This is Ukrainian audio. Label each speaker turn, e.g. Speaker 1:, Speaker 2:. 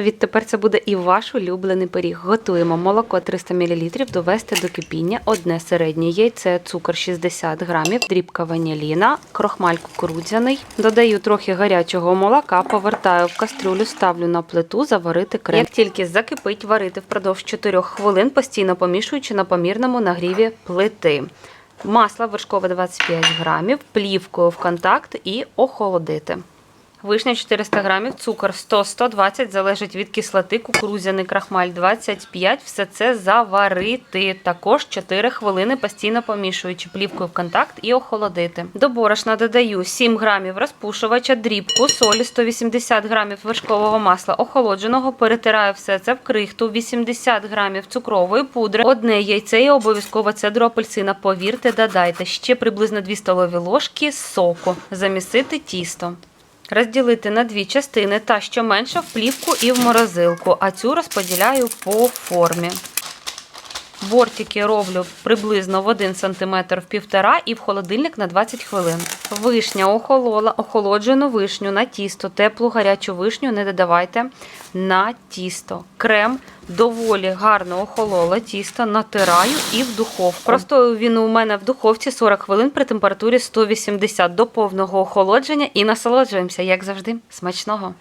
Speaker 1: Відтепер це буде і ваш улюблений пиріг. Готуємо молоко 300 мл, довести до кипіння, одне середнє яйце, цукор 60 грамів, дрібка ваніліна, крохмаль кукурудзяний. Додаю трохи гарячого молока, повертаю в кастрюлю, ставлю на плиту заварити крем. Як тільки закипить, варити впродовж 4 хвилин, постійно помішуючи на помірному нагріві плити. Масло вершкове 25 грамів, плівкою в контакт і охолодити. Вишня 400 грамів, цукор 100-120, залежить від кислоти, кукурудзяний крахмаль 25. Все це заварити. Також 4 хвилини постійно помішуючи плівкою в контакт і охолодити. До борошна додаю 7 грамів розпушувача, дрібку, солі 180 грамів вершкового масла охолодженого. Перетираю все це в крихту, 80 грамів цукрової пудри, одне яйце і обов'язково цедру апельсина. Повірте, додайте ще приблизно 2 столові ложки соку. Замісити тісто. Розділити на дві частини та що менше в плівку і в морозилку, а цю розподіляю по формі. Бортики роблю приблизно в 1 см в півтора і в холодильник на 20 хвилин. Вишня охолола, охолоджену вишню на тісто, теплу гарячу вишню не додавайте на тісто. Крем доволі гарно охололо тісто, натираю і в духовку. Простою він у мене в духовці 40 хвилин при температурі 180 до повного охолодження і насолоджуємося, як завжди, смачного.